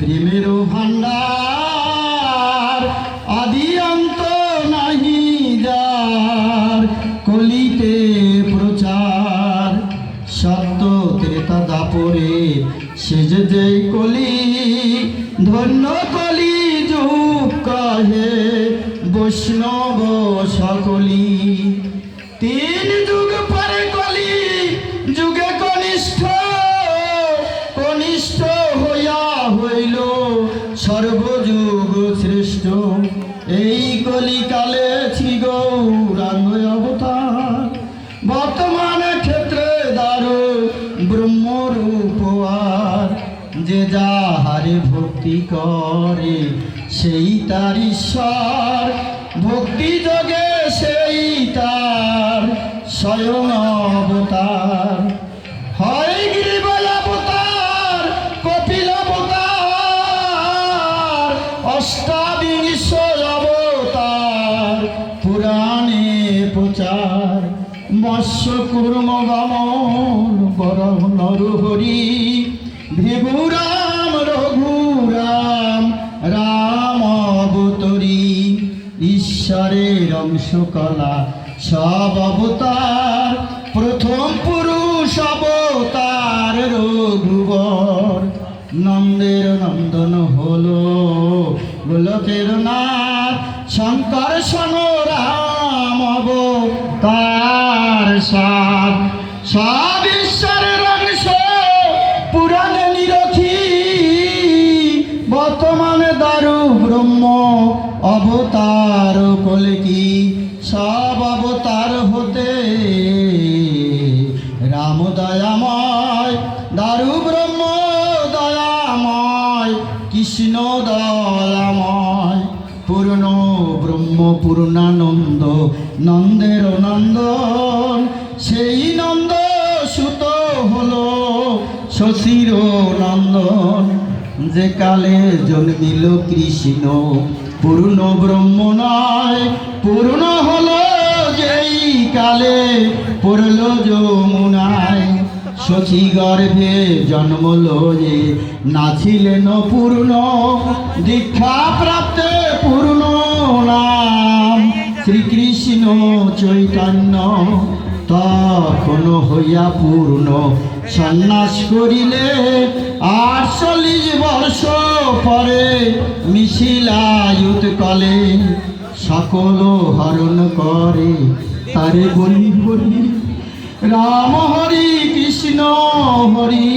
প্রেমের ভান্ডার আদি অন্ত নাহি যার, কলিতে প্রচার। সত্য ত্রেতা দাপরে সেজে যেই কলি, ধন্য কলি যুগ কহে, বৈষ্ণব সকলি। তিন কলিকালে শ্রী গৌরাঙ্গ অবতার। বর্তমানে ক্ষেত্রে দারু ব্রহ্মরূপ আর যে যাহারে ভক্তি করে, সেই তার ঈশ্বর ভক্তি যোগে সেই তার স্বয়ং প্রচার মৎস্য কুর্ম গমন বর নরহরি। ভিভুরাম রঘুরাম, রাম অবতরী। ঈশ্বরের অংশকলা সব অবতার। প্রথম পুরুষ অবতার রঘুবর। নন্দের নন্দন হলো গোলকের নাথ। শঙ্কর সন রাম অবতার। সাত সব ঈশ্বরের অংশ পুরাণে নিরখি। বর্তমানে দারু ব্রহ্ম অবতার কলকি সব অবতার হতে রাম দয়াময় দারু ব্রহ্ম দয়াময়, কৃষ্ণ দয়াময় পূর্ণ ব্রহ্ম পূর্ণানন্দ নন্দের নন্দন সেই নন্দ সুত হলো শশীর নন্দন। যে কালে জন্মিল কৃষ্ণ, পূর্ণ ব্রহ্ম নয়, পূর্ণ হলো যেই কালে, পড়ল যমুনায়। সখী গর্ভে জন্মল যে নাছিলেন পূর্ণ, দীক্ষা প্রাপ্তে পূর্ণ নাম। শ্রীকৃষ্ণ চৈতন্য তখন হইয়া পূর্ণ সন্ন্যাস করিলে আটচল্লিশ বর্ষ পরে মিশিলায়ুত কলে সকল হরণ করে। তারে বলি বলি রাম হরি কৃষ্ণ হরি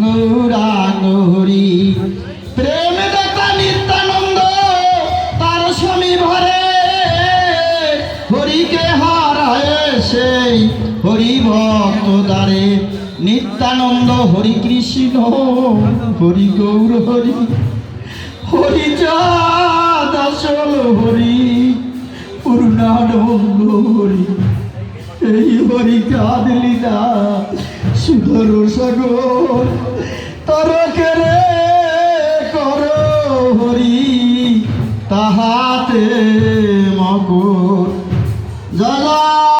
গৌরাঙ্গ হরি প্রেম দাতা নিত্যানন্দ, তার স্বামী ভরে। হরিকে হারায় সেই হরি ভক্ত দ্বারে। নিত্যানন্দ, হরি কৃষ্ণ, হরি গৌর, হরি হরি চাঁদ বরি কাঁদলি না সুধর সাগর তারকে রে কর হরি তাহাতে মগর। জ্বালা